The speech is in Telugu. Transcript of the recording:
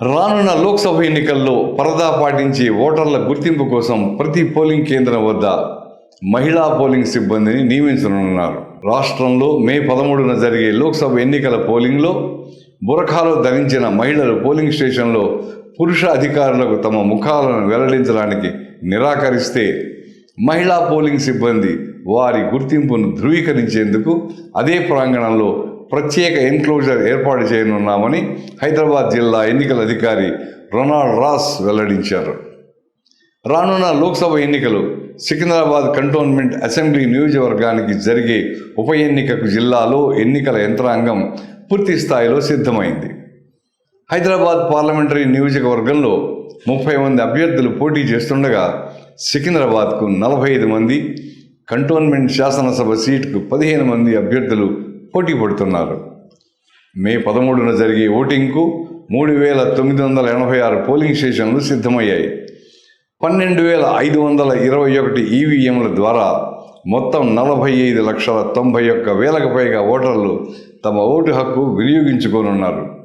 రానున్న లోక్సభ ఎన్నికల్లో పరదా పాటించి ఓటర్ల గుర్తింపు కోసం ప్రతి పోలింగ్ కేంద్రం వద్ద మహిళా పోలింగ్ సిబ్బందిని నియమించనున్నారు. రాష్ట్రంలో మే పదమూడున జరిగే లోక్సభ ఎన్నికల పోలింగ్లో బురఖాలో ధరించిన మహిళలు పోలింగ్ స్టేషన్లో పురుష అధికారులకు తమ ముఖాలను వెల్లడించడానికి నిరాకరిస్తే మహిళా పోలింగ్ సిబ్బంది వారి గుర్తింపును ధృవీకరించేందుకు అదే ప్రాంగణంలో ప్రత్యేక ఎన్క్లోజర్ ఏర్పాటు చేయనున్నామని హైదరాబాద్ జిల్లా ఎన్నికల అధికారి రొనాల్డ్ రాస్ వెల్లడించారు. రానున్న లోక్సభ ఎన్నికలు సికింద్రాబాద్ కంటోన్మెంట్ అసెంబ్లీ నియోజకవర్గానికి జరిగే ఉప ఎన్నికకు జిల్లాలో ఎన్నికల యంత్రాంగం పూర్తి స్థాయిలో సిద్ధమైంది. హైదరాబాద్ పార్లమెంటరీ నియోజకవర్గంలో ముప్పై మంది అభ్యర్థులు పోటీ చేస్తుండగా సికింద్రాబాద్కు నలభై ఐదు మంది కంటోన్మెంట్ శాసనసభ సీటుకు పదిహేను మంది అభ్యర్థులు పోటీ పడుతున్నారు. మే పదమూడున జరిగే ఓటింగ్కు మూడు వేల తొమ్మిది వందల ఎనభై ఆరు పోలింగ్ స్టేషన్లు సిద్ధమయ్యాయి. పన్నెండు వేల ఐదు వందల ఇరవై ఒకటి ఈవీఎంల ద్వారా మొత్తం నలభై ఐదు లక్షల తొంభై ఒక్క వేలకు పైగా ఓటర్లు తమ ఓటు హక్కు వినియోగించుకోనున్నారు.